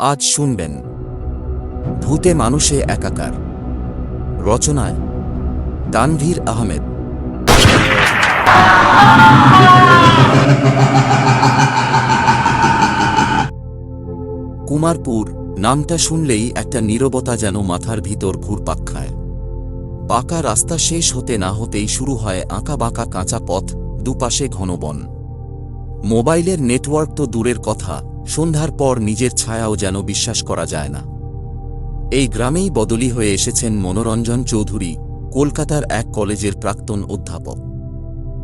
আজ শুনবেন। ভূতে মানুষে একাকার। রচনায় তানভীর আহমেদ। কুমারপুর, নামটা শুনলেই একটা নীরবতা যেন মাথার ভিতর ঘুরপাক খায়। পাকা রাস্তা শেষ হতে না হতেই শুরু হয় আঁকা বাঁকা কাঁচা পথ, দুপাশে ঘন বন। মোবাইলের নেটওয়ার্ক তো দূরের কথা সন্ধ্যার পর নিজের ছায়াও যেন বিশ্বাস করা যায় না। এই গ্রামেই বদলি হয়ে এসেছেন মনোরঞ্জন চৌধুরী, কলকাতার এক কলেজের প্রাক্তন অধ্যাপক।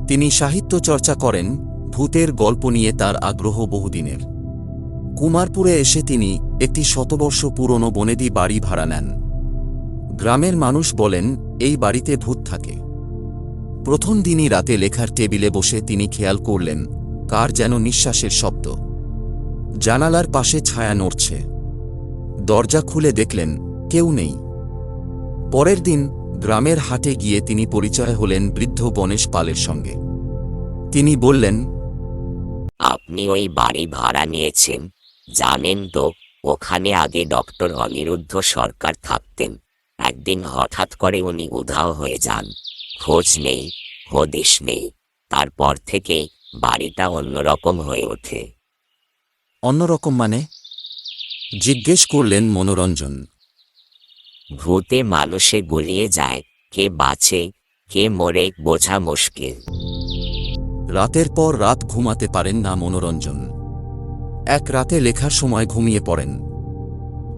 তিনি সাহিত্য চর্চা করেন, ভূতের গল্প নিয়ে তার আগ্রহ বহুদিনের। কুমারপুরে এসে তিনি একটি শতবর্ষ পুরনো বনেদি বাড়ি ভাড়া নেন। গ্রামের মানুষ বলেন, এই বাড়িতে ভূত থাকে। প্রথম দিনই রাতে লেখার টেবিলে বসে তিনি খেয়াল করলেন, কার যেন নিঃশ্বাসের শব্দ। জানালার পাশে ছায়া নড়ছে। দরজা খুলে দেখলেন কেউ নেই। পরের দিন গ্রামের হাটে গিয়ে তিনি পরিচয় হলেন বৃদ্ধ গণেশ পালের সঙ্গে। তিনি বললেন, আপনি ওই বাড়ি ভাড়া নিয়েছেন। জানেন তো, ওখানে আগে ডক্টর অনিরুদ্ধ সরকার থাকতেন। একদিন হঠাৎ করে উনি উধাও হয়ে যান। খোঁজ নেই, হদিশ নেই। তারপর থেকে বাড়িটা অন্যরকম হয়ে ওঠে। অন্যরকম মানে? জিজ্ঞেস করলেন মনোরঞ্জন। ভূতে মানুষে গুলিয়ে যায় কে বাঁচে কে মরে বোঝা মুশকিল। রাতের পর রাত ঘুমাতে পারেন না মনোরঞ্জন। এক রাতে লেখার সময় ঘুমিয়ে পড়েন।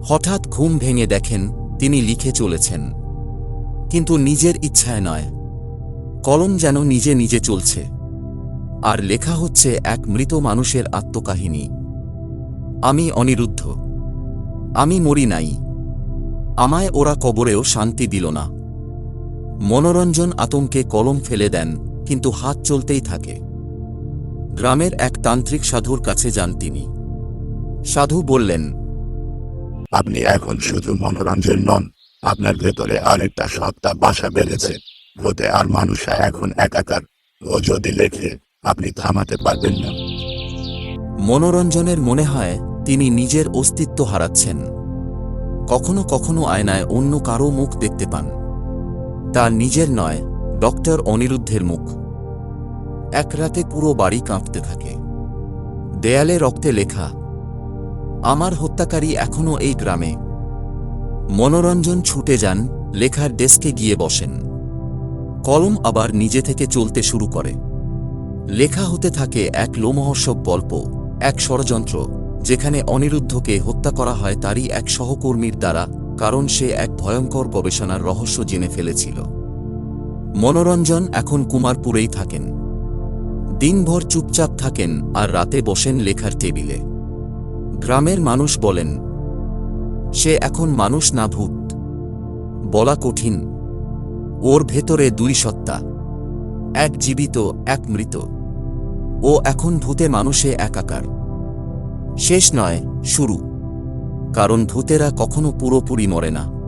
হঠাৎ ঘুম ভেঙে দেখেন তিনি লিখে চলেছেন। কিন্তু নিজের ইচ্ছায় নয়। কলম যেন নিজে নিজে চলছে। আর লেখা হচ্ছে এক মৃত মানুষের আত্মকাহিনী। আমি অনিরুদ্ধ। আমি মরি নাই। আমায় ওরা কবরেও শান্তি দিল না। মনোরঞ্জন আতঙ্কে কলম ফেলে দেন কিন্তু হাত চলতেই থাকে। গ্রামের এক তান্ত্রিক সাধুর কাছে যান তিনি। সাধু বললেন আপনি এখন শুধু মনোরঞ্জন নন আপনার ভেতরে আরেকটা সত্তা বাসা বেড়েছে ভূতে আর মানুষ এখন একাকার। ও যদি লেখে আপনি থামাতে পারবেন না। মনোরঞ্জনের মনে হয় তিনি নিজের অস্তিত্ব হারাচ্ছেন। কখনো কখনো আয়নায় অন্য কারও মুখ দেখতে পান। তার নিজের নয়, ডক্টর অনিরুদ্ধের মুখ। এক রাতে পুরো বাড়ি কাঁপতে থাকে। দেয়ালে রক্তে লেখা, আমার হত্যাকারী এখনও এই গ্রামে। মনোরঞ্জন ছুটে যান, লেখার ডেস্কে গিয়ে বসেন। কলম আবার নিজে থেকে চলতে শুরু করে। লেখা হতে থাকে এক লোমহর্ষক গল্প, এক ষড়যন্ত্র। যেখানে অনিরুদ্ধকে হত্যা করা হয় তারই এক সহকর্মীর দ্বারা, কারণ সে এক ভয়ঙ্কর গবেষণার রহস্য জেনে ফেলেছিল। মনোরঞ্জন এখন কুমারপুরেই থাকেন। দিনভর চুপচাপ থাকেন আর রাতে বসেন লেখার টেবিলে। গ্রামের মানুষ বলেন, সে এখন মানুষ না ভূত। বলা কঠিন। ওর ভেতরে দুই সত্তা। এক জীবিত, এক মৃত। ও এখন ভূতে মানুষে একাকার। শেষ নয় শুরু। কারণ ভূতেরা কখনো পুরোপুরি মরে না।